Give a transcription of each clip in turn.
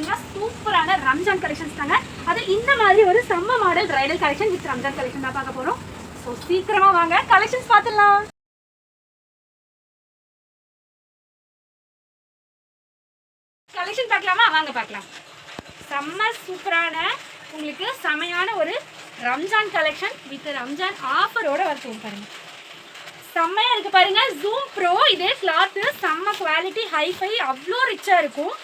பார்த்தீங்கன்னா சூப்பரான ரம்ஜான் கலெக்ஷன்ஸ் தாங்க. அது இந்த மாதிரி ஒரு செம்ம model bridal collection with Ramzan collection தான் பார்க்க போகிறோம் ஸோ சீக்கிரமா வாங்க. கலெக்ஷன்ஸ் பார்த்துடலாம். கலெக்ஷன் பார்க்கலாமா? வாங்க பார்க்கலாம். செம்ம சூப்பரான உங்களுக்கு செமையான ஒரு ரம்ஜான் கலெக்ஷன் வித் ரம்ஜான் ஆஃபரோட வரைக்கும் பாருங்க. செம்மையாக இருக்குது பாருங்கள் ஜூம் ப்ரோ இதே கிளாத்து செம்ம குவாலிட்டி ஹைஃபை அவ்வளோ ரிச்சாக இருக்கும்.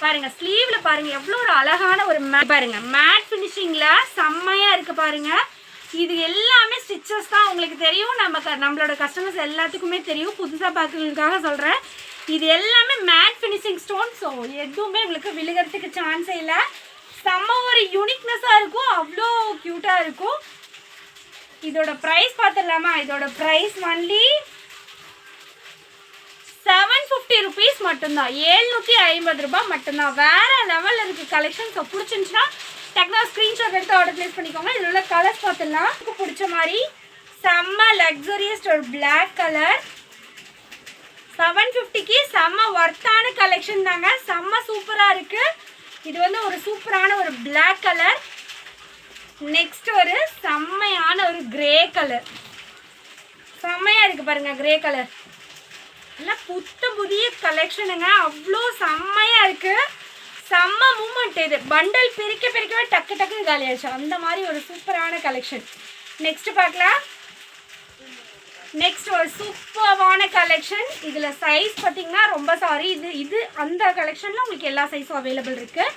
பாருங்க ஸ்லீவ்ல பாருங்க எவ்வளோ ஒரு அழகான ஒரு மேட் பாருங்க மேட் ஃபினிஷிங்ல செம்மையா இருக்கு பாருங்க. இது எல்லாமே ஸ்டிச்சஸ் தான். உங்களுக்கு தெரியும் நம்ம க- நம்மளோட கஸ்டமர்ஸ் எல்லாத்துக்குமே தெரியும். புதுசாக பார்க்கறதுக்காக சொல்கிறேன் இது எல்லாமே மேட் ஃபினிஷிங் ஸ்டோன் ஸோ எதுவுமே உங்களுக்கு விழுகிறதுக்கு சான்ஸே இல்லை. செம்ம ஒரு யூனிக்னஸாக இருக்கும். அவ்வளோ க்யூட்டாக இருக்கும். இதோட ப்ரைஸ் பார்த்துடலாமா? இதோட price only seven fifty rupees மட்டும்தான். ஏழ்நூற்றி ஐம்பது ரூபாய் மட்டும்தான். வேற லெவலில் இருக்கு கலெக்ஷன்ஸ் பிடிச்சிருந்துச்சுன்னா டக்குனா ஸ்க்ரீன்ஷாட் எடுத்து ஆர்டர் ப்ளேஸ் பண்ணிக்கோங்க. இதில் உள்ள கலர்ஸ் பார்த்துடலாம் பிடிச்ச மாதிரி செம்ம லக்ஸரியஸ்ட் ஒரு பிளாக் கலர் செவன் ஃபிஃப்டிக்கு செம்ம ஒர்த்தான கலெக்ஷன் தாங்க. செம்ம சூப்பராக இருக்கு. இது வந்து ஒரு சூப்பரான ஒரு பிளாக் கலர் நெக்ஸ்ட் ஒரு செம்மையான ஒரு கிரே கலர் செம்மையாக இருக்குது பாருங்கள் கிரே கலர் நல்லா புத்த புதிய கலெக்ஷனுங்க அவ்வளோ செம்மையா இருக்கு. செம்ம மூமெண்ட் இது. பண்டல் பிரிக்க பிரிக்கவே டக்கு டக்குன்னு காலி அந்த மாதிரி ஒரு சூப்பரான கலெக்ஷன் நெக்ஸ்ட் பார்க்கலாம். நெக்ஸ்ட் ஒரு சூப்பர்வான கலெக்ஷன் இதில் சைஸ் பார்த்தீங்கன்னா ரொம்ப சாரி இது இது அந்த கலெக்ஷனில் உங்களுக்கு எல்லா சைஸும் அவைலபிள் இருக்குது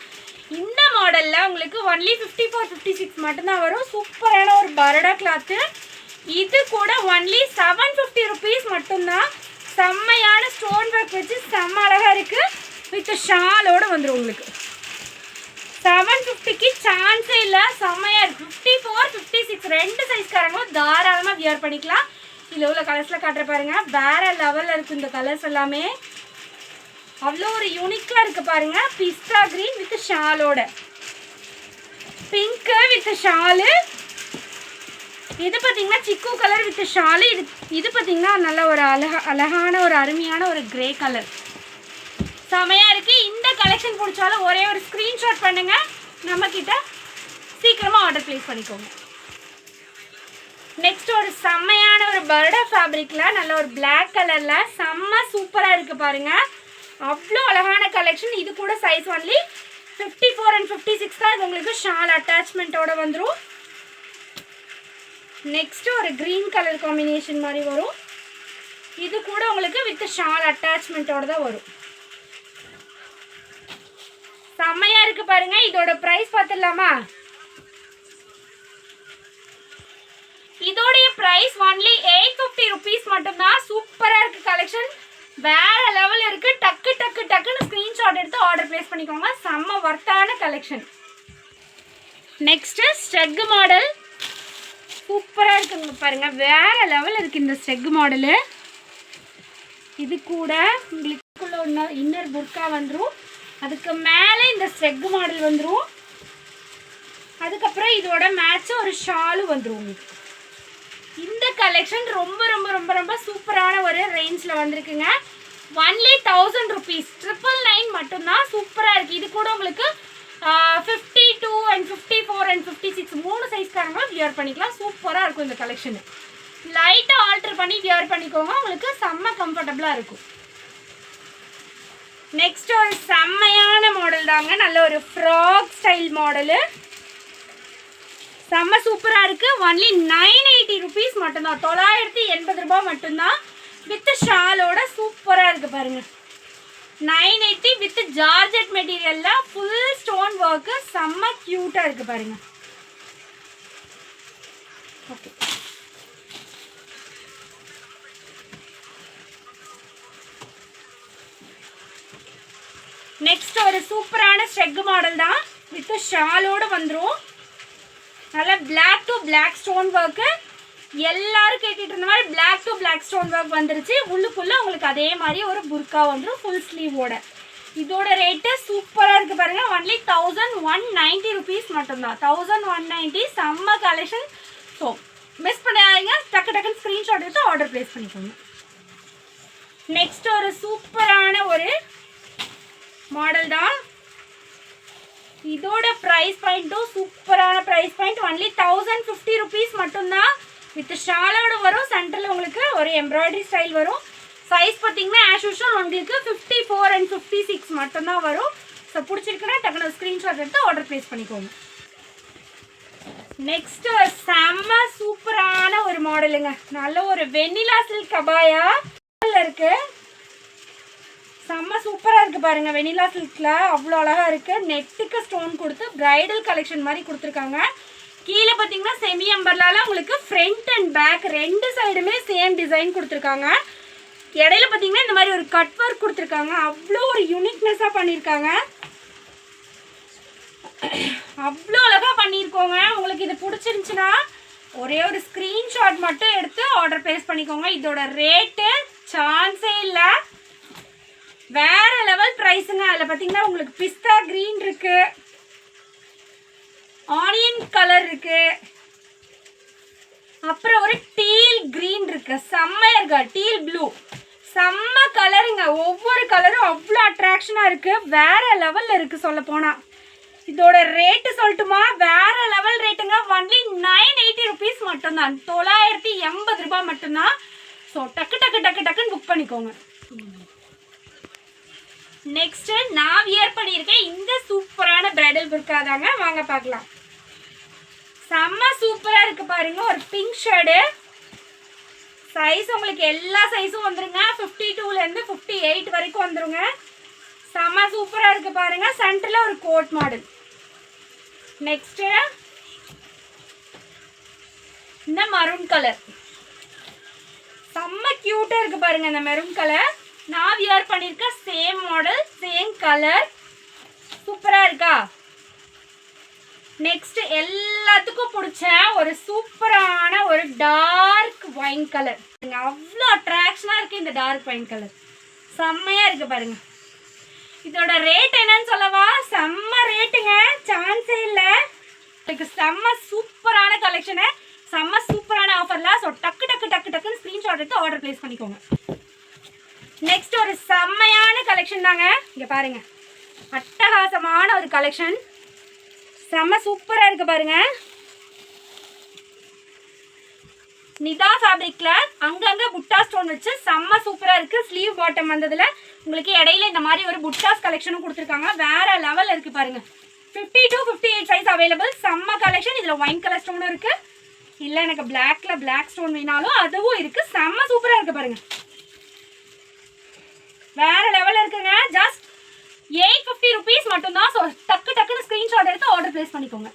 இந்த மாடலில் உங்களுக்கு only fifty four fifty six மட்டும்தான் வரும். சூப்பரான ஒரு பரோடா கிளாத்து இது கூட ஒன்லி செவன் ஃபிஃப்டி ருபீஸ் மட்டும்தான். செம்மையான ஸ்டோன் ஒர்க் வச்சு செம்ம அழகாக இருக்குது வித் ஷாலோடு வந்துடும் உங்களுக்கு. செவன் ஃபிஃப்டிக்கு சான்ஸே இல்லை செம்மையாக இருக்குது ஃபிஃப்டி ஃபோர் ஃபிஃப்டி சிக்ஸ் ரெண்டு சைஸ்காரங்களும் தாராளமாக வியர் பண்ணிக்கலாம். இதில் உள்ள கலர்ஸில் காட்டுற பாருங்கள் வேறு லெவலில் இருக்குது இந்த கலர்ஸ் எல்லாமே. அவ்வளோ ஒரு யூனிக்காக இருக்குது பாருங்கள் பிஸ்தா க்ரீன் வித் ஷாலோட பிங்க்கு வித் ஷாலு இது பார்த்தீங்கன்னா சிக்கு கலர் வித் ஷாலு இது இது பார்த்தீங்கன்னா நல்ல ஒரு அழகா அழகான ஒரு அருமையான ஒரு கிரே கலர் செமையாக இருக்குது இந்த கலெக்ஷன் பிடிச்சாலும் ஒரே ஒரு ஸ்க்ரீன்ஷாட் பண்ணுங்கள் நம்மக்கிட்ட சீக்கிரமாக ஆர்டர் ப்ளேஸ் பண்ணிக்கோங்க. நெக்ஸ்ட் ஒரு செம்மையான ஒரு பர்டா ஃபேப்ரிக்கில் நல்ல ஒரு பிளாக் கலரில் செம்ம சூப்பராக இருக்குது பாருங்கள் அவ்வளோ அழகான கலெக்ஷன் இது கூட size only fifty four and fifty six தான். இது உங்களுக்கு ஷால் அட்டாச்மெண்ட்டோட வந்துடும் நெக்ஸ்ட் ஒரு க்ரீன் கலர் காம்பினேஷன் மாதிரி வரும். இது கூட உங்களுக்கு வித் ஷால் அட்டாச்மெண்ட்டோட தான் வரும். செம்மையாக இருக்குது பாருங்க. இதோட ப்ரைஸ் பார்த்துடலாமா? இதோடைய price only eight fifty rupees மட்டும்தான். சூப்பராக இருக்குது கலெக்ஷன் வேறு லெவல் இருக்குது டக்கு டக்கு டக்குன்னு ஸ்க்ரீன்ஷாட் எடுத்து ஆர்டர் பிளேஸ் பண்ணிக்கோங்க. செம்ம ஒர்த்தான கலெக்ஷன் நெக்ஸ்ட்டு ஸ்டெக் மாடல் சூப்பராக இருக்குங்க பாருங்கள் வேறு லெவல் இருக்குது இந்த ஸ்டெக் மாடலு இது கூட உங்களுக்குள்ள ஒன்று இன்னர் புர்க்கா வந்துடும் அதுக்கு மேலே இந்த ஸ்டெக் மாடல் வந்துடும் அதுக்கப்புறம் இதோட மேட்சும் ஒரு ஷாலும் வந்துடும் உங்களுக்கு இந்த கலெக்ஷன் ரொம்ப ரொம்ப ரொம்ப ரொம்ப சூப்பரான ஒரு ரேஞ்சில் வந்திருக்குங்க. Only thousand rupees triple nine மட்டும்தான் சூப்பராக இருக்குது இது கூட உங்களுக்கு fifty two and fifty four and fifty six மூணு சைஸ்காரங்களும் வியர் பண்ணிக்கலாம். சூப்பராக இருக்கும் இந்த கலெக்ஷனு லைட்டாக ஆல்டர் பண்ணி வியர் பண்ணிக்கோங்க. உங்களுக்கு செம்ம கம்ஃபர்டபுளாக இருக்கும். நெக்ஸ்ட் ஒரு செம்மையான மாடல் தாங்க. நல்ல ஒரு ஃப்ராக் ஸ்டைல் மாடலு செம்ம சூப்பராக இருக்குது ஒன்லி நைன் எயிட்டி ருபீஸ் மட்டும்தான். தொள்ளாயிரத்தி எண்பது ரூபாய் மட்டும்தான். வித் ஷாலோட சூப்பராக இருக்குது பாருங்கள் நைன் எயிட்டி வித் ஜார்ஜெட் மெட்டீரியலில் ஃபுல் ஸ்டோன் ஒர்க்கு செம்ம க்யூட்டாக இருக்குது பாருங்கள் ஓகே நெக்ஸ்ட் ஒரு சூப்பரான ஸ்ட்ரெக் மாடல் தான். வித் ஷாலோட வந்துடும் நல்லா black to black stone work எல்லாரும் கேட்டுட்டு இருந்த மாதிரி black to black stone work வந்துருச்சு. உள்ளுக்குள்ளே உங்களுக்கு அதே மாதிரி ஒரு புர்கா வந்துடும் ஃபுல் ஸ்லீவோட இதோட ரேட்டு சூப்பராக இருக்குது பாருங்கள் only thousand one ninety rupees மட்டும்தான். தௌசண்ட் ஒன் நைன்ட்டி செம்ம கலெக்ஷன் ஸோ மிஸ் பண்ணாதீங்க. டக்கு டக்குன்னு ஸ்க்ரீன்ஷாட் எடுத்து ஆர்டர் ப்ளேஸ் பண்ணிக்கோங்க. நெக்ஸ்ட் ஒரு சூப்பரான ஒரு மாடல் தான். இதோட ப்ரைஸ் பாயிண்ட்டும் சூப்பரான price point only thousand fifty rupees மட்டும்தான். வித் ஷாலோட வரும் சென்டரில் உங்களுக்கு ஒரு எம்ப்ராய்டரி ஸ்டைல் வரும். சைஸ் பார்த்தீங்கன்னா ஆஸ் யூஷுவல் உங்களுக்கு fifty four and fifty six மட்டும்தான் வரும். ஸோ பிடிச்சிருக்குன்னா டக்குனு ஸ்க்ரீன்ஷாட் எடுத்து ஆர்டர் ப்ளேஸ் பண்ணிக்கோங்க. நெக்ஸ்ட் செம்ம சூப்பரான ஒரு மாடலுங்க. நல்ல ஒரு வெண்ணிலா சில்க் கபாயா. இருக்கு. செம்ம சூப்பராக இருக்குது பாருங்க வெனிலா சில்கில் அவ்வளோ அழகாக இருக்குது நெட்டுக்கு ஸ்டோன் கொடுத்து ப்ரைடல் கலெக்ஷன் மாதிரி கொடுத்துருக்காங்க. கீழே பார்த்தீங்கன்னா செமி அம்பர்லால உங்களுக்கு ஃப்ரண்ட் அண்ட் பேக் ரெண்டு சைடுமே சேம் டிசைன் கொடுத்துருக்காங்க. இடையில பார்த்தீங்கன்னா இந்த மாதிரி ஒரு கட் ஒர்க் கொடுத்துருக்காங்க. அவ்வளோ ஒரு யூனிக்னஸாக பண்ணியிருக்காங்க. அவ்வளோ அழகாக பண்ணியிருக்கோங்க. உங்களுக்கு இது பிடிச்சிருந்துச்சுன்னா ஒரே ஒரு ஸ்க்ரீன்ஷாட் மட்டும் எடுத்து ஆர்டர் ப்ளேஸ் பண்ணிக்கோங்க. இதோட ரேட்டு சான்ஸே இல்லை. வேற லெவல் ப்ரைஸுங்க அதில் பார்த்தீங்கன்னா உங்களுக்கு பிஸ்தா க்ரீன் இருக்குது ஆனியன் கலர் இருக்கு. அப்புறம் ஒரு டீல் க்ரீன் இருக்கு. செம்மையா இருக்கா? டீல் ப்ளூ செம்ம கலருங்க ஒவ்வொரு கலரும் அவ்வளோ அட்ராக்ஷனாக இருக்கு. வேற லெவலில் இருக்கு சொல்ல போனால் இதோட ரேட்டு சொல்லட்டுமா? வேற லெவல் ரேட்டுங்க ஒன்லி நைன் எயிட்டி ருபீஸ் மட்டும்தான். தொள்ளாயிரத்தி எண்பது ரூபாய் மட்டும்தான். ஸோ டக்கு டக்கு டக்கு டக்குன்னு புக் பண்ணிக்கோங்க. நெக்ஸ்ட் நான் வியர் பண்ணியிருக்கேன். இந்த சூப்பரான பிரைடல் புர்க்கா தாங்க. வாங்க பார்க்கலாம். செம்ம சூப்பராக இருக்குது பாருங்க. ஒரு பிங்க் ஷேடு சைஸ் உங்களுக்கு எல்லா சைஸும் வந்துருங்க. ஃபிஃப்டி டூலேருந்து ஃபிஃப்டி எயிட் வரைக்கும் வந்துருங்க. செம்ம சூப்பராக இருக்குது பாருங்க. சென்டரில் ஒரு கோட் மாடல் நெக்ஸ்ட்டு இந்த மரூன் கலர் செம்ம க்யூட்டாக இருக்குது பாருங்க இந்த மெரூன் கலர் நான் வியர் பண்ணியிருக்க சேம் மாடல் சேம் கலர் சூப்பராக இருக்கா? நெக்ஸ்ட் எல்லாத்துக்கும் பிடிச்ச ஒரு சூப்பரான ஒரு டார்க் ஒயின் கலர் அவ்வளோ அட்ராக்ஷனாக இருக்கு இந்த டார்க் ஒயின் கலர் செம்மையாக இருக்கு பாருங்க. இதோட ரேட் என்னன்னு சொல்லவா? செம்ம ரேட்டுங்க சான்ஸே இல்லை. இதுக்கு செம்ம சூப்பரான கலெக்ஷனு செம்ம சூப்பரான ஆஃபர்லாம் ஸோ டக்கு டக்கு டக்கு டக்குன்னு ஸ்க்ரீன்ஷாட் எடுத்து ஆர்டர் ப்ளேஸ் பண்ணிக்கோங்க. நெக்ஸ்ட் ஒரு செம்மையான கலெக்ஷன் தாங்க. இங்கே பாருங்க. அட்டகாசமான ஒரு கலெக்ஷன் செம்ம சூப்பராக இருக்கு பாருங்க. நிதா ஃபேப்ரிக்ல அங்கங்கே புட்டா ஸ்டோன் வச்சு செம்ம சூப்பராக இருக்கு. ஸ்லீவ் பாட்டம் வந்ததுல உங்களுக்கு இடையில இந்த மாதிரி ஒரு புட்டாஸ் கலெக்ஷனும் கொடுத்துருக்காங்க. வேற லெவல் இருக்கு பாருங்க. 50 டு 58 எயிட் சைஸ் அவைலபிள் செம்ம கலெக்ஷன் இதில் ஒயின் கலர் ஸ்டோனும் இருக்கு. இல்லை எனக்கு பிளாக்ல பிளாக் ஸ்டோன் வேணாலும் அதுவும் இருக்கு. செம்ம சூப்பராக இருக்கு பாருங்க. வேற லெவல்ல இருக்குங்க. ஜஸ்ட் எயிட் ஃபிஃப்டி ருபீஸ் மட்டும்தான். ஸோ டக்கு டக்குன்னு ஸ்க்ரீன்ஷாட் எடுத்து ஆர்டர் ப்ளேஸ் பண்ணிக்கோங்க.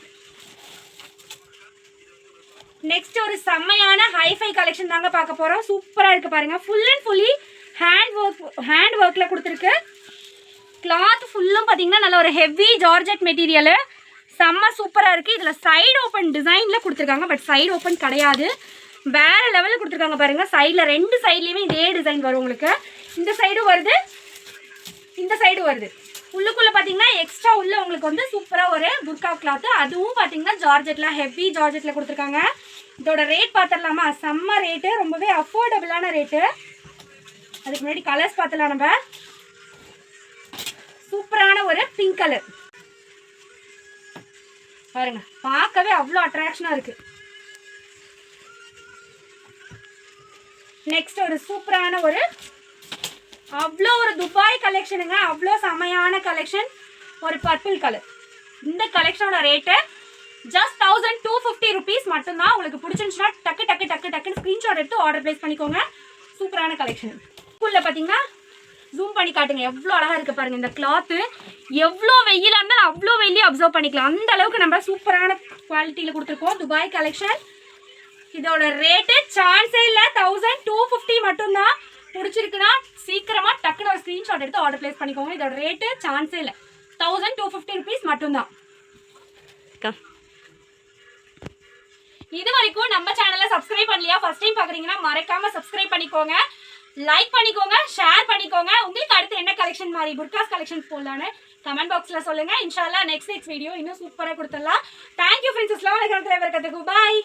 நெக்ஸ்ட் ஒரு செம்மையான ஹைஃபை கலெக்ஷன் தாங்க பார்க்க போகிறோம் சூப்பராக இருக்குது பாருங்கள் full and fully hand work hand ஒர்க்கில் கொடுத்துருக்கு. கிளாத் ஃபுல்லும் பார்த்தீங்கன்னா நல்ல ஒரு ஹெவி ஜார்ஜெட் மெட்டீரியலு செம்ம சூப்பராக இருக்குது இதில் சைடு ஓப்பன் டிசைனில் கொடுத்துருக்காங்க. பட் சைடு ஓப்பன் கிடையாது. வேற லெவலில் கொடுத்துருக்காங்க பாருங்க. சைடில் ரெண்டு சைட்லேயுமே இதே டிசைன் வரும் உங்களுக்கு. இந்த சைடும் வருது. இந்த சைடு வருது. உள்ளுக்குள்ளே பார்த்தீங்கன்னா எக்ஸ்ட்ரா உள்ள உங்களுக்கு வந்து சூப்பராக ஒரு புர்கா கிளாத்து அதுவும் பார்த்தீங்கன்னா ஜார்ஜெட்டில் ஹெவி ஜார்ஜெட்டில் கொடுத்துருக்காங்க. இதோட ரேட் பார்த்துடலாமா செம்ம ரேட்டு ரொம்பவே அஃபோர்டபுளான ரேட்டு அதுக்கு முன்னாடி கலர்ஸ் பார்த்துலாம் நம்ம. சூப்பரான ஒரு பிங்க் கலர் பாருங்க. பார்க்கவே அவ்வளோ அட்ராக்ஷனாக இருக்குது நெக்ஸ்ட் ஒரு சூப்பரான ஒரு அவ்வளோ ஒரு துபாய் கலெக்ஷனுங்க அவ்வளோ செமையான கலெக்ஷன் ஒரு பர்பிள் கலர் இந்த கலெக்ஷனோட rate just thousand two fifty rupees மட்டும்தான் உங்களுக்கு பிடிச்சிருந்துச்சுன்னா டக்கு டக்கு டக்கு டக்குன்னு ஸ்க்ரீன்ஷாட் எடுத்து ஆர்டர் ப்ளேஸ் பண்ணிக்கோங்க. சூப்பரான கலெக்ஷன் ஸ்கூலில் பார்த்தீங்கன்னா ஜூம் பண்ணி காட்டுங்க. எவ்வளோ அழகாக இருக்குது பாருங்கள் இந்த கிளாத்து எவ்வளோ வெயிலாக இருந்தாலும் அவ்வளோ வெயிலையும் அப்சர்வ் பண்ணிக்கலாம். அந்த அளவுக்கு நம்ம சூப்பரான குவாலிட்டியில் கொடுத்துருக்கோம். துபாய் கலெக்ஷன் இதோட ரேட்டு சான்ஸே இல்லை. தௌசண்ட் டூ ஃபிஃப்டி மட்டும்தான் பிடிச்சிருக்குன்னா சீக்கிரமா டக்குனு ஒரு ஸ்க்ரீன்ஷாட் எடுத்து ஆர்டர் ப்ளேஸ் பண்ணிக்கோங்க. இதோட ரேட்டு சான்ஸே இல்லை. தௌசண்ட் டூ ஃபிஃப்டி ருபீஸ் மட்டும்தான் இது வரைக்கும் நம்ம சேனலை சப்ஸ்கிரைப் பண்ணலையா? ஃபர்ஸ்ட் டைம் பார்க்குறீங்கன்னா மறக்காம சப்ஸ்கிரைப் பண்ணிக்கோங்க. லைக் பண்ணிக்கோங்க ஷேர் பண்ணிக்கோங்க. உங்களுக்கு அடுத்து என்ன கலெக்ஷன் மாதிரி புர்காஸ் கலெக்ஷன் போடலான்னு கமெண்ட் பாக்ஸில் சொல்லுங்க. இன்ஷால்லா நெக்ஸ்ட் நெக்ஸ்ட் வீடியோ இன்னும் சூப்பராக கொடுத்துடலாம். தேங்க்யூ ஃப்ரெண்ட்ஸ் இஸ்லாம் கத்துக்கு பாய்